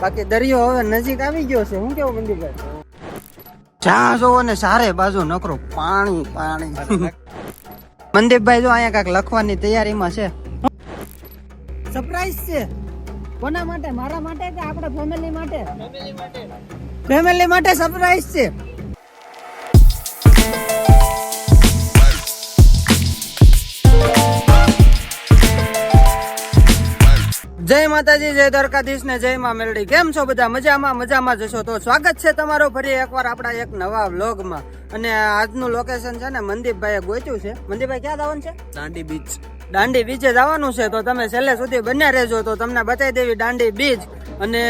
બાકી દરિયો હવે નજીક આવી ગયો છે. હું કેવું મંદિરભાઈ? જ્યાં જોવો ને સારે બાજુ નકરો પાણી પાણી. મનદીપભાઈ જો અહીંયા કાંઈક લખવાની તૈયારીમાં છે. સરપ્રાઈઝ છે. કોના માટે? મારા માટે કે આપણા ફેમિલી માટે? ફેમિલી માટે. ફેમિલી માટે સરપ્રાઈઝ છે. જય માતાજી જય દ્વારકાધીશ ને જય માં મેલડી. કેમ છો બધા? મજામાં મજામાં જશો તો સ્વાગત છે તમારો ફરી એકવાર આપણા એક નવા વ્લોગમાં. અને આજનું લોકેશન છે ને મનદીપભાઈએ ગોત્યું છે. મનદીપભાઈ ક્યાં જવાનું છે? દાંડી બીચ. દાંડી બીચે જવાનું છે તો તમે છેલ્લે સુધી બન્યા રહેજો તો તમને બતાવી દેવી દાંડી બીચ. અને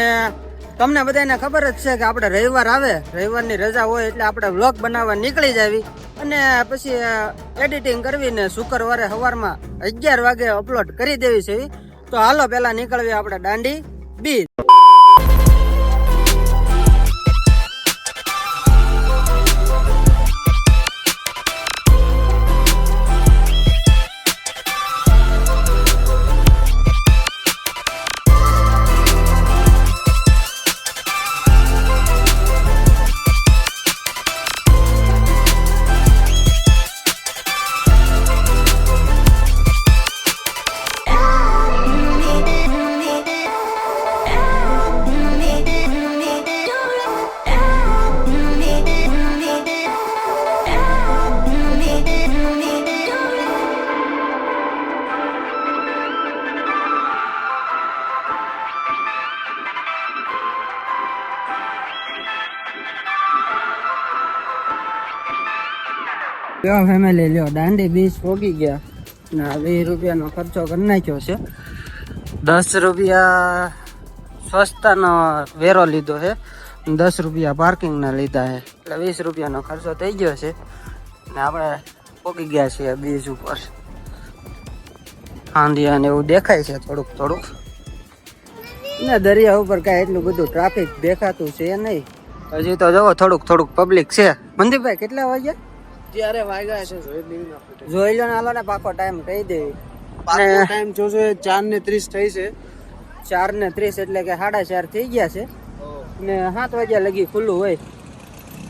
તમને બધાને ખબર જ છે કે આપણે રવિવાર આવે. રવિવારની રજા હોય એટલે આપણે વ્લોગ બનાવવા નીકળી જાવી. અને પછી એડિટિંગ કરવીને શુક્રવારે સવારમાં અગિયાર વાગે અપલોડ કરી દેવી છે એવી. તો હાલો પેલા નીકળવી આપણે દાંડી. બીચ લ્યો ફેમિલી લ્યો. દાંડી બીચ પોગી ગયા. ને વીસ રૂપિયાનો ખર્ચો કરી નાખ્યો છે. દસ રૂપિયા સસ્તાનો વેરો લીધો છે. દસ રૂપિયા પાર્કિંગના લીધા છે. એટલે વીસ રૂપિયાનો ખર્ચો થઈ ગયો છે. ને આપણે પોગી ગયા છીએ બીચ ઉપર. આંધિયા ને એવું દેખાય છે થોડુંક થોડુંક. ને દરિયા ઉપર કાંઈ એટલું બધું ટ્રાફિક દેખાતું છે નહીં. હજી તો જુઓ થોડુંક થોડુંક પબ્લિક છે. મનદીપભાઈ કેટલા વાગ્યા? ત્યારે વાગ્યા છે. જોઈ લેવી જોઈ લો ને હાલો ને પાકો ટાઈમ કહી દેવી. પાકો ટાઈમ જોશે ચાર ને ત્રીસ થઈ છે. ચાર ને ત્રીસ એટલે કે સાડા ચાર થઈ ગયા છે. ને સાત વાગ્યા લગી ખુલ્લું હોય.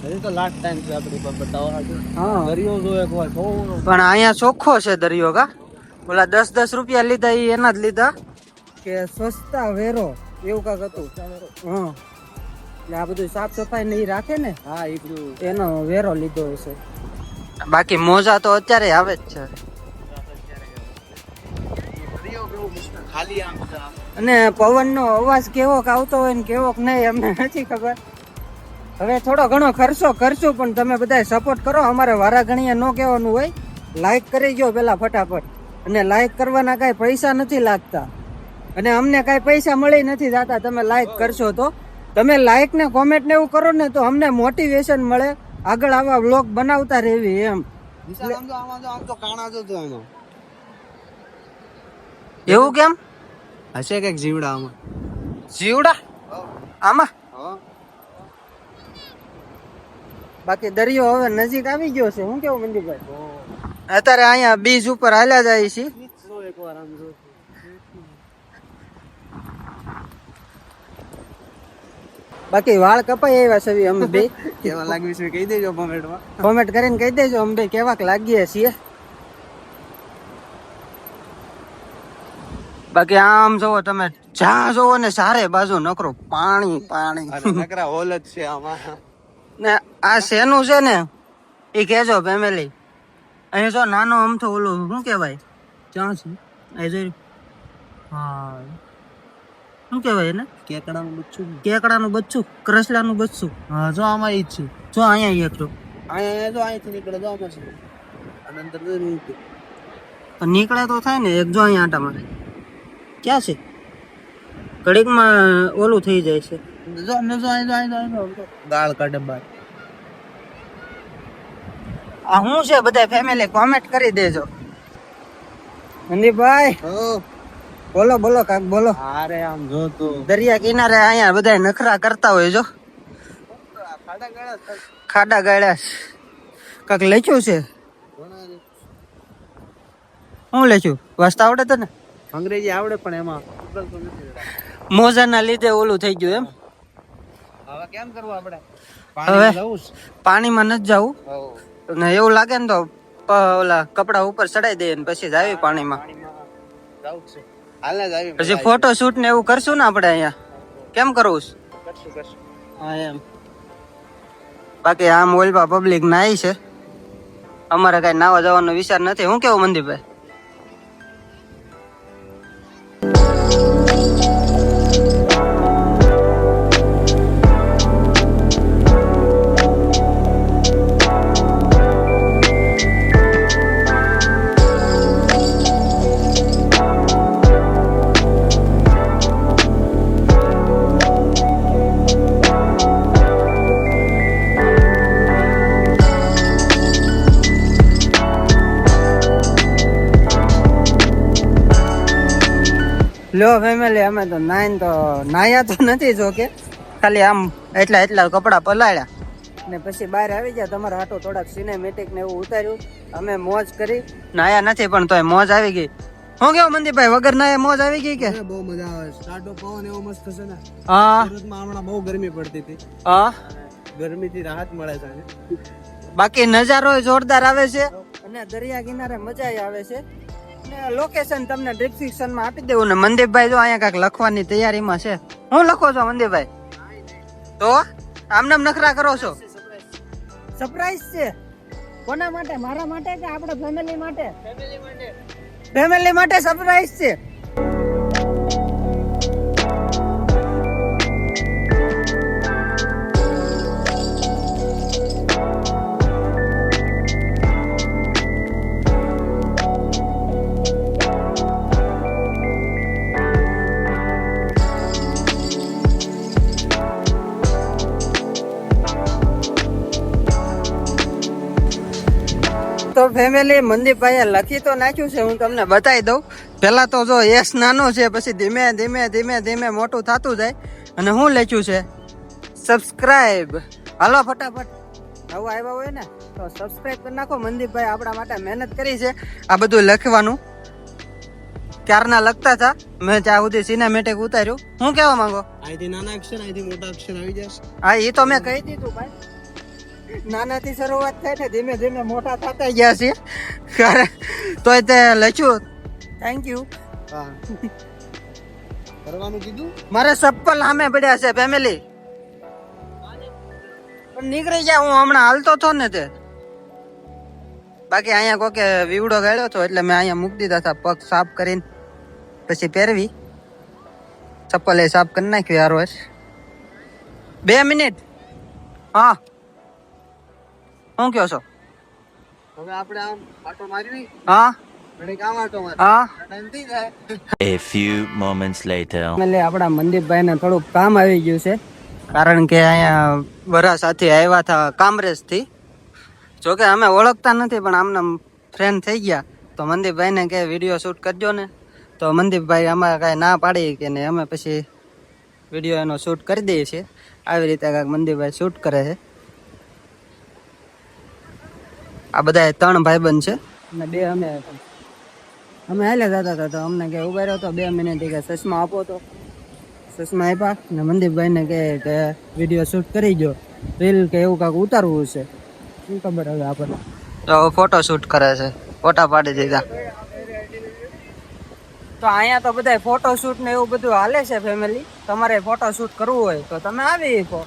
હજી તો લાસ્ટ ટાઈમ છે આપણી પર બતાવવા હા. દરિયો જો એક વાર પણ અહીંયા ચોખ્ખો છે દરિયો કા? ઓલા દસ દસ રૂપિયા લીધા એ એના જ લીધા. કે સસ્તા વેરો એવું કાંક હતું. હા. એટલે આ બધું સાફ સફાઈ ને ઈ રાખે ને? હા એ એનો વેરો લીધો હશે. બાકી મોજા તો અત્યારે આવે જ છે. અને પવન પવનનો અવાજ કેવો આવતો હોય ને કેવોક નહીં, અમને નથી ખબર. હવે થોડો ઘણો ખર્ચો કરશું, પણ તમે બધા સપોર્ટ કરો. અમારે વારા ઘણીએ ન કહેવાનું હોય. લાઈક કરી ગયો પેલા ફટાફટ. અને લાઈક કરવાના કાંઈ પૈસા નથી લાગતા. અને અમને કાંઈ પૈસા મળી નથી જાતા. તમે લાઈક કરશો તો. તમે લાઈક ને કોમેન્ટ ને એવું કરો ને તો અમને મોટિવેશન મળે. આગળ આવા વ્લોગ બનાવતા રહેવી એમ. એવું કેમ? હશે કંઈક જીવડા આમાં. જીવડા? આમાં? હા. બાકી દરિયો હવે નજીક આવી ગયો છે. હું કેવું મંદિરભાઈ અત્યારે અહીંયા બીજ ઉપર હાલ્યા જાય છે જો એક વાર આમ જો બાકી વાળ કપાઈ આવ્યા છે અમે બે કેવા લાગ્યું છે કહી દેજો કોમેન્ટમાં. કોમેન્ટ કરીને કહી દેજો અમે બે કેવાક લાગીએ છીએ. બાકી આમ જોવો તમે જ્યાં જોવો ને સારે બાજુ નકરો પાણી પાણી. નકરા હોલ જ છે આમાં. ને આ શેનું છે ને એ કહેજો ફેમિલી અહીં જો નાનો અમથો ઓલું શું કહેવાય? જ્યાં છે? હા. શું કહેવાય એને? કેકડાનું બચ્ચું. કેકડાનું બચ્ચું કરસલાનું બચ્ચું. હા જો આમાં ઈ જ છે. જો અહીંયા એક જો. અહીંયા જો અહીંથી નીકળે જો આમાં છે. અને અંદર તો નીકળે. તો થાય ને એક જો અહીંયા આટા મારે ક્યાં છે? ઘડીકમાં ઓલું થઈ જાય છે. જો અમને જો અહીં જો અહીં જો ગાળ કાઢે બાર. આ હું છે? બધા ફેમિલી કોમેન્ટ કરી દેજો. મનીભાઈ બોલો બોલો કાક બોલો. અરે આમ જો તો. દરિયા કિનારે અહીંયા બધા નખરા કરતા હોય જો. ખાડા ગાળ્યા. કાક લખ્યું છે? હું લખ્યું? વાંચતા આવડે તને? અંગ્રેજી આવડે પણ એમાં મોજાના લીધે ઓલું થઈ ગયું એમ. હવે કેમ કરવું આપણે? હવે? પાણીમાં નથી જવું. ને એવું લાગે ને તો ઓલા કપડા ઉપર ચડાઈ દઈએ ને પછી જ આવી પાણીમાં. છે. પછી ફોટો શૂટ ને એવું કરશું ને આપણે અહીંયા? કેમ કરવું કરશું કરશું. હા એમ. બાકી આમ મોલમાં પબ્લિક નાઈ છે. અમારે કઈ નાવા જવાનો વિચાર નથી. હું કેવું મંદીભાઈ લો ફેમિલી અમે તો નાઈન તો નાયા તો નથી જો કે ખાલી આમ એટલા એટલા કપડાં પલાળ્યા. ને પછી બહાર આવી ગયા તમારા આટો થોડાક સિનેમેટિક ને એવું ઉતાર્યું. અમે મોજ કરી. નાયા નથી પણ તોય મોજ આવી ગઈ. હું કેવું મંદીભાઈ વગર ના મોજ આવી ગઈ કે? બહુ મજા આવે. ટાટો પવન એવો મસ્ત છે ને. હા. સુરતમાં હમણાં બહુ ગરમી પડતી હતી. હા. ગરમીથી રાહત મળે છે બાકી નજારો જોરદાર આવે છે. અને દરિયા કિનારે મજા આવે છે. લોકેશન તમને ડિસ્ક્રિપ્શનમાં આપી દેવું. ને મનદીપભાઈ જો અહીંયા કાંઈક લખવાની તૈયારીમાં છે. હું લખો છો મનદીપભાઈ તો આમને નખરા કરો છો? સરપ્રાઈઝ છે. કોના માટે? મારા માટે કે આપણા ફેમિલી માટે? ફેમિલી માટે. સરપ્રાઈઝ છે. તો ફેમિલી મંદીપભાઈએ લખી તો નાખ્યું છે હું તમને બતાવી દઉં. પહેલા તો જો યશ નાનો છે પછી ધીમે ધીમે ધીમે ધીમે મોટું થતું જાય. અને હું લખ્યું છે સબસ્ક્રાઈબ હાલો ફટાફટ. નવું આવ્યા હોય ને તો સબસ્ક્રાઈબ કરી નાખો. મંદીપભાઈ આપણા માટે મહેનત કરી છે આ બધું લખવાનું. ક્યારના લખતા હતા? મેં ત્યાં સુધી સિનેમેટિક ઉતાર્યું. હું કેવા માંગો? અહીંથી નાના અક્ષર અહીંથી મોટા અક્ષર આવી જશે. હા એ તો મેં કહી દીધું ભાઈ. નાનાથી શરૂઆત થાય ને ધીમે ધીમે મોટા થતા ગયા છે. તોય તે લખ્યું. થેન્ક યુ કરવાનું કીધું? મારે ચપ્પલ સામે પડ્યા છે ફેમિલી પણ નીકળી ગયા હું હમણાં હાલતો હતો ને તે. બાકી અહીંયા કોકે વીવડો ગાળ્યો હતો એટલે મેં અહીંયા મૂકી દીધા હતા પગ સાફ કરીને. પછી પહેરવી. ચપ્પલ એ સાફ કરી નાખ્યું યાર બે મિનિટ. હા. શું કહો છો? હવે આપણે આમ આટો મારી હા? આપણા મંદીપભાઈ ને થોડુંક કામ આવી ગયું છે. કારણ કે અહીંયા બરા સાથે આવ્યા હતા કામરેજથી જોકે અમે ઓળખતા નથી પણ આમને ફ્રેન્ડ થઈ ગયા. તો મંદીપભાઈ ને કે વીડિયો શૂટ કરજો ને. તો મંદીપભાઈ અમારે કાંઈ ના પાડી કે ને અમે પછી વીડિયો એનો શૂટ કરી દઈએ છીએ. આવી રીતે કાંઈક મંદીપભાઈ શૂટ કરે છે. આ બધા ત્રણ ભાઈબંધ છે. અને બે અમે અમે હાલે જતા હતા તો અમને કે ઊભા રહ્યો તો બે મિનિટ કે ચશ્મા આપો તો. ચશ્મા આપ્યા ને મનદીપભાઈને કહે કે વીડિયો શૂટ કરી ગયો રીલ કે એવું કાંઈક ઉતારવું છે. શું ખબર હવે આપણને. તો ફોટો શૂટ કરે છે. ફોટા પાડી દીધા. તો અહીંયા તો બધા ફોટો શૂટ ને એવું બધું હાલે છે ફેમિલી તમારે ફોટો શૂટ કરવું હોય તો તમે આવી શકો.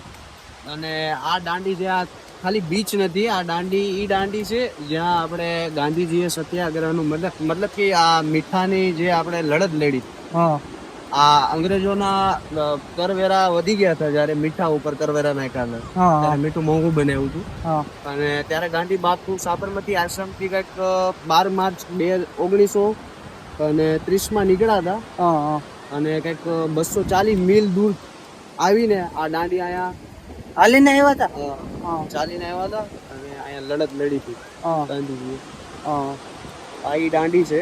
અને આ દાંડી જે આ ખાલી બીચ નથી આ દાંડી ઈ દાંડી છે જ્યાં આપણે ગાંધીજીએ સત્યાગ્રહનું મતલબ મતલબ કે આ મીઠાની જે આપણે લડત લડી. આ અંગ્રેજોના કરવેરા વધી ગયા હતા જ્યારે મીઠા ઉપર કરવેરા નાખ્યા હતા. ત્યારે મીઠું મોંઘું બનાવ્યું હતું. અને ત્યારે ગાંધી બાપુ સાબરમતી આશ્રમથી કંઈક બાર માર્ચ બે ઓગણીસો અને ત્રીસમાં નીકળ્યા હતા. અને કંઈક બસો ચાલીસ મિલ દૂર આવીને આ દાંડી અહીંયા હાલીને આવ્યા હતા હા. ચાલીને આવ્યા હતા અને અહીંયા લડત લડી હતી. ગાંધીજીએ. હા. આ ઈ દાંડી છે.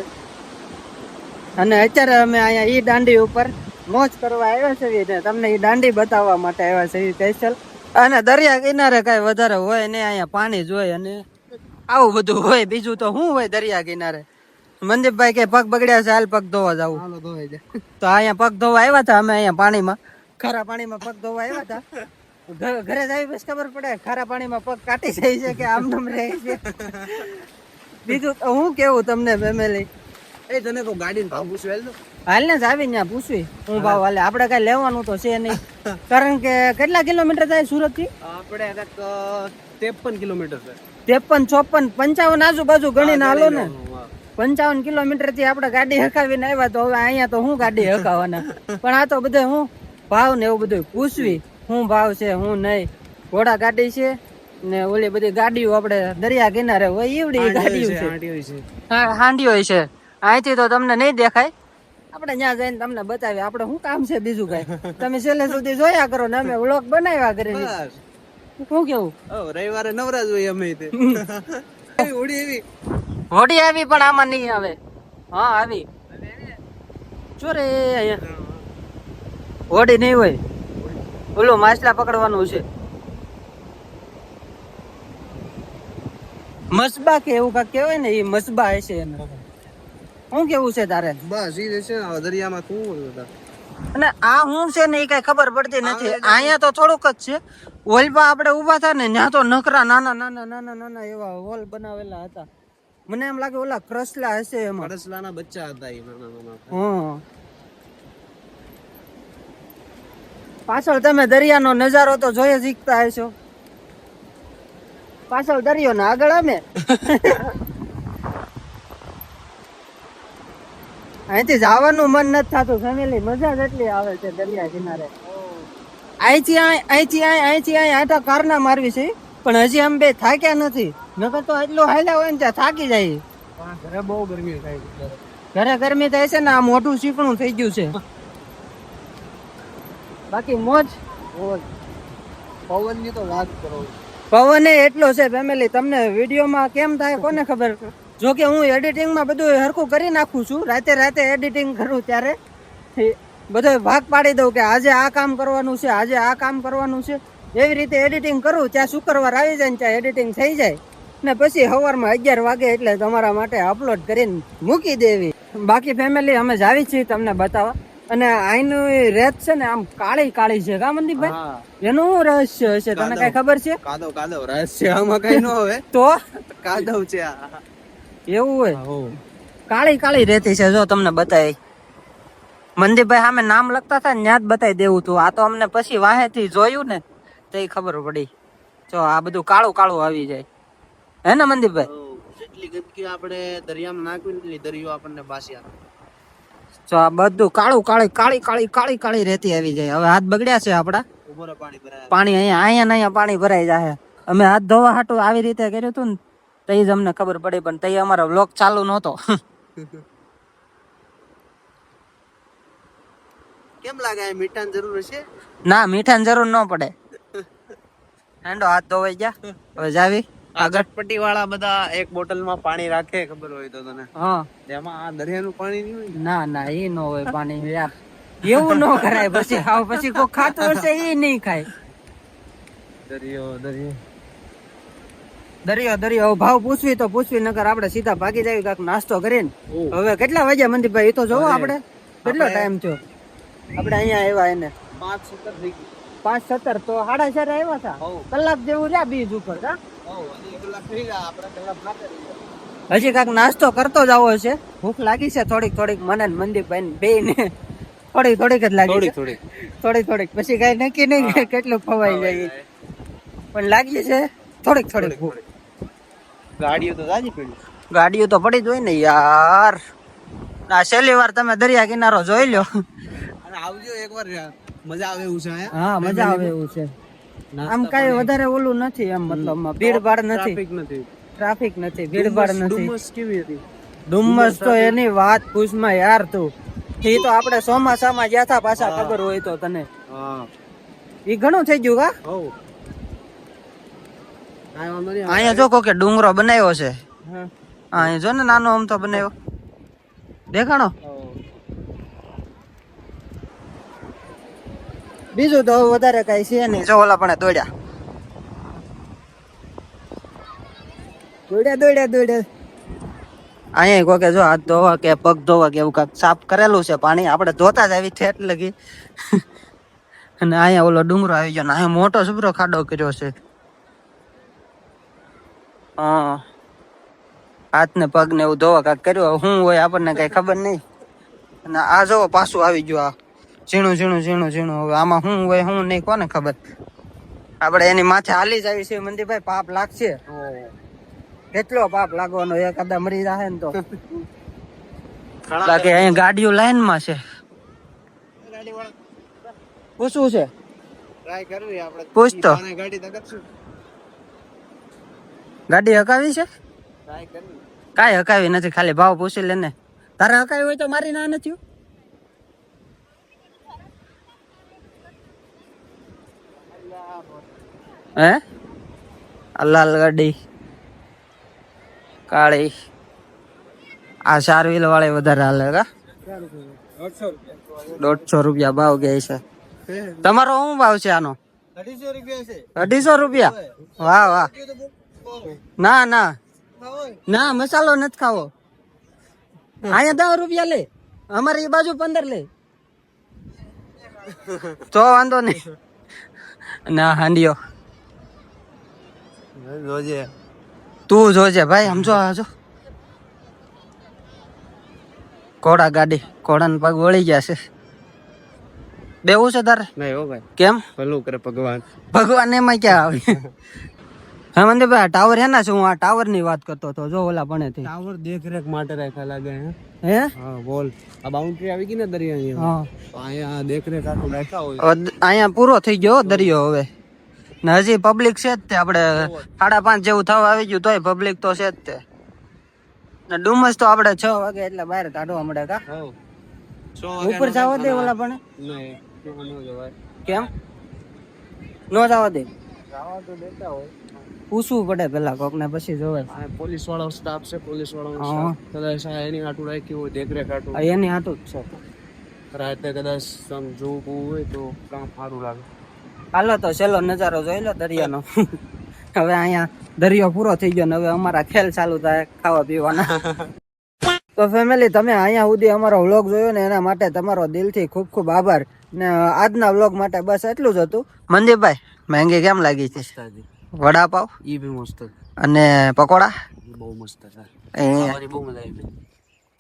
અને અત્યારે અમે અહીંયા ઈ દાંડી ઉપર મોજ કરવા આવ્યા ને તમને ઈ દાંડી બતાવવા માટે આવ્યા છે સ્પેશિયલ અને દરિયા કિનારે કઈ વધારે હોય ને અહીંયા પાણી જોઈએ અને આવું બધું હોય બીજું તો શું હોય દરિયા કિનારે? મનદીપભાઈ કે પગ બગડ્યા છે હાલ પગ ધોવા જવું તો અહીંયા પગ ધોવા આવ્યા હતા અમે અહીંયા પાણીમાં. ખરા પાણીમાં પગ ધોવા આવ્યા હતા ઘરે જાય બસ ખબર પડે ખારા પાણીમાં પગ કાટી જાય છે કે આમ નામ રહે છે. બીજું હું કેવું તમને ફેમિલી એ તને તો ગાડી ભાવ પૂછવેલ હાલ ને આવી ત્યાં પૂછવી. હું ભાવ હાલે. આપણે કઈ લેવાનું તો છે નહીં. કારણ કે કેટલા કિલોમીટર થાય સુરતથી આપણે ત્રેપન કિલોમીટર ત્રેપન ચોપન પંચાવન આજુબાજુ ગણીને હાલો ને. પંચાવન કિલોમીટરથી આપણે ગાડી હકાવીને આવ્યા તો હવે અહીંયા તો હું ગાડી હકાવાના? પણ આ તો બધે હું ભાવ ને એવું બધું પૂછવી. શું ભાવ છે હું નહીં. ઘોડા ગાડી છે ને ઓલી બધી ગાડીઓ આપણે દરિયા કિનારે હોય એવડી ગાડીઓ છે હા હાંડી હોય હાંડીઓ છે. અહીંથી તો તમને નહીં દેખાય. આપણે ત્યાં જઈને તમને બતાવીએ આપણે શું કામ છે બીજું કઈ? તમે છેલ્લે સુધી જોયા કરો ને અમે વ્લોગ બનાવ્યા કરી શું કેવું? રવિવારે નવરા જોઈએ હોય અમે હોડી આવી. હોડી આવી પણ આમાં નહીં આવે. હા આવી. ચોરે અહીંયા. હોડી નહીં હોય. ઓલું માછલા પકડવાનું છે. મસબા કે એવું કાંઈક કહેવાય ને એ મસબા હશે એને. શું કેવું છે તારે? બસ ઈ છે ને, દરિયામાં શું અને આ હું છે ને એ કઈ ખબર પડતી નથી. અહીંયા તો થોડુંક જ છે. હોલમાં આપણે ઊભા હતા ને ત્યાં તો નકરા નાના નાના નાના નાના એવા હોલ બનાવેલા હતા. મને એમ લાગે ઓલા ક્રસલા હશે એમાં. ક્રસલાના બચ્ચા હતા એ નાના નાના હં. પાછળ તમે દરિયાનો નજારો તો જોઈ જ શીખતા હશો. પાછળ દરિયો ને આગળ અમે. અહીંથી જવાનું મન નથી થતું. ફેમિલી મજા જ એટલી આવે છે દરિયા કિનારે. અહીંથી અહીંથી અહીં અહીંથી અહીં આટા કારના મારવી છે. પણ હજી અમે બે થાક્યા નથી. નકર તો એટલું હાલ્યા હોય ને ત્યાં થાકી જાય. ઘરે બહુ ગરમી થાય ઘરે ગરમી થાય છે ને આ મોઢું ચીકણું થઈ ગયું છે. બાકી મોજ? મોજ. પવનની તો વાત કરો. પવન એ એટલો છે ફેમિલી તમને વિડીયોમાં કેમ થાય કોને ખબર? જો કે હું એડિટિંગમાં બધું હરખું કરી નાખું છું રાતે રાતે એડિટિંગ કરું ત્યારે. બધો ભાગ પાડી દઉં કે આજે આ કામ કરવાનું છે આજે આ કામ કરવાનું છે. એવી રીતે એડિટિંગ કરું ત્યાં શુક્રવાર આવી જાય ને ત્યાં એડિટિંગ થઈ જાય. ને પછી સવારમાં અગિયાર વાગે એટલે તમારા માટે અપલોડ કરીને મૂકી દેવી. બાકી ફેમિલી અમે જાવી છીએ તમને બતાવવા. અને આઈનું રેત છે ને આમ કાળી કાળી છે કા મનદીપભાઈ એનું રહસ્ય હશે તને કઈ ખબર છે? કાદવ કાદવ. રહસ્ય આમાં કઈ ન હવે તો? કાદવ છે આ. એવું હોય? કાળી કાળી રેતી છે જો તમને બતાવી મનદીપભાઈ સામે નામ લખતા હતા ને ત્યાં જ બતાવી દેવું તું. આ તો અમને પછી વાહેથી જોયું ને તો ખબર પડી. જો આ બધું કાળું કાળું આવી જાય. હે ને મનદીપભાઈ જેટલી ગંદકી આપણે દરિયામાં નાખવી ને દરિયો આપણને પાછી આપે. જો આ બધું કાળું કાળી કાળી કાળી કાળી કાળી રેતી આવી જાય. હવે હાથ બગડ્યા છે આપડા પાણી અહીંયા અહીંયા અહીંયા પાણી ભરાઈ જાય અમે હાથ ધોવા હાટું આવી રીતે કર્યું હતું ને તઈ જ અમને ખબર પડી પણ તઈ અમારો બ્લોક ચાલુ નહોતો. કેમ લાગે મીઠાન જરૂર છે ના મીઠાન જરૂર ન પડે. હેંડો હાથ ધોવાઈ ગયા. હવે જાવી. આ ચટપટી વાળા બધા એક બોટલમાં પાણી રાખે ખબર હોય તો તને? હા. તેમાં આ દરિયાનું પાણી નહીં હોય ના? ના એ ન હોય પાણી યાર. એવું ન કરાય. પછી હાવ પછી કોઈ ખાતું હશે એ નહીં ખાય. દરિયો દરિયો. દરિયો દરિયો. ભાવ પૂછવી તો પૂછવી નકર આપણે સીધા ભાગી જાય કાક નાસ્તો કરીને. હવે કેટલા વાગ્યા મનદીપભાઈ એ તો જોવો આપડે આપણે. કેટલો ટાઈમ થયો? આપણે અહીંયા આવ્યા એને. પાંચ સત્તર થઈ પાંચ સત્તર? તો સાડા ચાર આવ્યા હતા. કલાક જેવું રહ્યા બીજ ઉપર હા હો હજી કાંઈક નાસ્તો કરતો જ આવો છે. ભૂખ લાગી છે થોડીક થોડીક. મને મનદીપભાઈ બે ને થોડીક થોડીક જ લાગી થોડીક થોડીક. થોડીક થોડીક. પછી કઈ નક્કી નહીં કેટલું ખવાઈ જાય. પણ લાગી છે. થોડીક થોડીક ગાડીઓ તો જાજી પડી. ગાડીઓ તો પડી જ હોય ને યાર. આ છેલ્લી વાર તમે દરિયા કિનારો જોઈ લો. અને આવજો એકવાર મજા આવે એવું છે હા? મજા આવે એવું છે. આમ કઈ વધારે ઓલું નથી એમ મતલબ ભીડ ભાડ નથી. ટ્રાફિક નથી. ટ્રાફિક નથી ભીડ ભાડ નથી. ડુમસ કેવી હતી? ડુમ્મસ તો એની વાત પૂછમાં યાર તું. એ તો આપણે ચોમાસામાં ગયા હતા પાછા ખબર હોય તો તને. હા. એ ઘણું થઈ ગયું કા? અહીંયા જો કોકે ડુંગરો બનાવ્યો છે. હા. હા અહીં જો ને નાનો આમ તો બનાવ્યો. દેખાણો? બીજું તો વધારે કઈ છે નહીં. જો ઓલા પણ દોડ્યા. દોડ્યા દોડ્યા દોડ્યા. અહીંયા કોકે જો હાથ ધોવા કે પગ ધોવા કે એવું કાંક સાફ કરેલું છે, પાણી આપણે ધોતા જ આવી ઠેઠ લગી અને અહીંયા ઓલો ડુંગરો આવી ગયો ને અહીંયા મોટો સુપરો ખાડો કર્યો છે. હા. હાથ ને પગ ને એવું ધોવા કાંક કર્યું હું હોય આપણને કઈ ખબર નહીં. અને આ જો પાછું આવી ગયું આ. ઝીણું ઝીણું ઝીણું ઝીણું. હવે આમાં શું હોય શું નહીં કોને ખબર? આપણે એની માથે હાલી જ આવી છે મંદિરભાઈ પાપ લાગશે. કેટલો પાપ લાગવાનો એક મરી જાય ને તો. બાકી અહીંયા ગાડીઓ લાઈનમાં છે. પૂછવું છે? પૂછ તો. ગાડી હકાવી છે? કાંઈ હકાવી નથી ખાલી ભાવ પૂછી લે ને તારે હકાવી હોય તો મારી ના નથી હે? લાલ ગાડી. કાળી. આ ચાર વ્હીલ વાળી વધારે હાલે કા? દોઢસો રૂપિયા ભાવ કે છે. તમારો શું ભાવ છે આનો? અઢીસો રૂપિયા. વાહ વાહ. ના ના. ના, મસાલો નથી ખાવો. અહીંયા દસ રૂપિયા લે. અમારે એ બાજુ પંદર લે. તો વાંધો નહીં. ના, હાંડિયો. જોજે. તું જોજે ભાઈ સમજો આજો ઘોડા ગાડી ઘોડાને પગ વળી ગયા છે. બેવું છે તારે? નહીં હો ભાઈ. કેમ? ભલું કરે ભગવાન. ભગવાન એમાં ક્યાં આવે? હા મને આ ટાવર હેના છે હું આ ટાવરની વાત કરતો હતો જો ઓલા પણ ટાવર દેખરેખ માટે રાખ્યા લાગે હે. હે? હા બોલ. આ બાઉન્ડ્રી આવી ગઈ ને દરિયાની હા. અહીંયા દેખરેખ આખું રાખ્યા હોય. અહીંયા પૂરો થઈ ગયો હો દરિયો હવે. ને હજી પબ્લિક છે જ તે આપણે સાડા પાંચ જેવું થવા આવી ગયું તોય પબ્લિક તો છે જ તે. ને ડુમસ તો આપણે છ વાગે એટલે બહાર કાઢવા મળે કા? ઉપર જવા દે ઓલા પણ. કેમ? નો જવા દે. પૂછવું પડે પેલા કોક ને પછી જોવે. પોલીસ વાળો સ્ટાફ છે પોલીસ વાળો કદાચ એની આટું રાખ્યું હોય દેખરેખ આટું એની હાટું જ છે. રાતે કદાચ સમજવું જોવું હોય તો કામ સારું લાગે. હાલો તો છેલ્લો નજારો જોઈ લો દરિયાનો. હવે અહીંયા દરિયો પૂરો થઈ ગયો ને હવે અમારા ખેલ ચાલુ થાય ખાવા પીવાના. તો ફેમિલી તમે અહીંયા સુધી અમારો વ્લોગ જોયો ને એના માટે તમારો દિલથી ખૂબ ખૂબ આભાર. ને આજના વ્લોગ માટે બસ એટલું જ હતું. મનદીપભાઈ મહેંગી કેમ લાગી છે? વડાપાવ? ઈ બી મસ્ત અને પકોડા? બહુ મસ્ત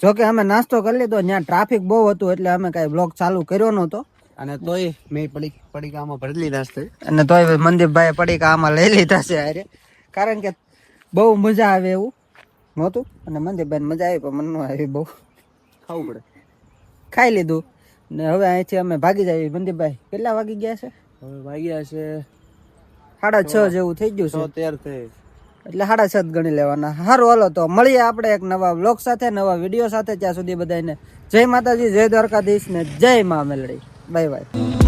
જો કે અમે નાસ્તો કરી લીધો ત્યાં ટ્રાફિક બહુ હતું એટલે અમે કાંઈ બ્લોગ ચાલુ કર્યો નહોતો. અને તોય મેં પડી પડીકામાં ભરી લીધા છે. અને તોય મનદીપભાઈ પડીકામાં લઈ લીધા છે હારે. કારણ કે બહુ મજા આવે એવું નહોતું. અને મનદીપભાઈ મજા આવી પણ મન ન આવી બહુ. ખાવું પડે. ખાઈ લીધું. ને હવે અહીંથી અમે ભાગી જઈએ. મનદીપભાઈ કેટલા વાગી ગયા છે? હવે વાગ્યા છે સાડા છ જેવું થઈ ગયું છે. તેર થઈ. એટલે સાડા છ ગણી લેવાના. સારું હાલો તો મળીએ આપણે એક નવા બ્લોગ સાથે નવા વીડિયો સાથે. ત્યાં સુધી બધાને જય માતાજી જય દ્વારકાધીશ ને જય મા મેલડી. bye bye